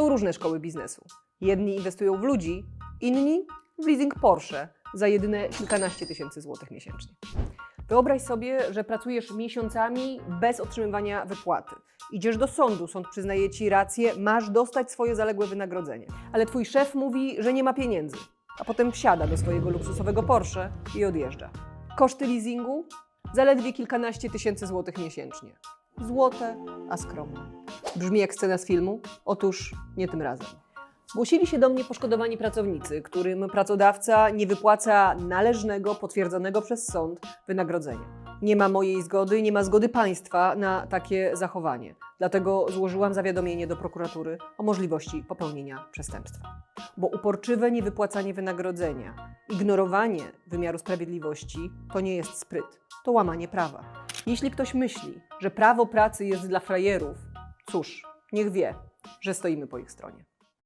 Są różne szkoły biznesu. Jedni inwestują w ludzi, inni w leasing Porsche za jedyne kilkanaście tysięcy złotych miesięcznie. Wyobraź sobie, że pracujesz miesiącami bez otrzymywania wypłaty. Idziesz do sądu, sąd przyznaje ci rację, masz dostać swoje zaległe wynagrodzenie. Ale twój szef mówi, że nie ma pieniędzy, a potem wsiada do swojego luksusowego Porsche i odjeżdża. Koszty leasingu? Zaledwie kilkanaście tysięcy złotych miesięcznie. Złote, a skromne. Brzmi jak scena z filmu? Otóż nie tym razem. Zgłosili się do mnie poszkodowani pracownicy, którym pracodawca nie wypłaca należnego, potwierdzonego przez sąd wynagrodzenia. Nie ma mojej zgody, nie ma zgody państwa na takie zachowanie. Dlatego złożyłam zawiadomienie do prokuratury o możliwości popełnienia przestępstwa. Bo uporczywe niewypłacanie wynagrodzenia, ignorowanie wymiaru sprawiedliwości to nie jest spryt, to łamanie prawa. Jeśli ktoś myśli, że prawo pracy jest dla frajerów, cóż, niech wie, że stoimy po ich stronie.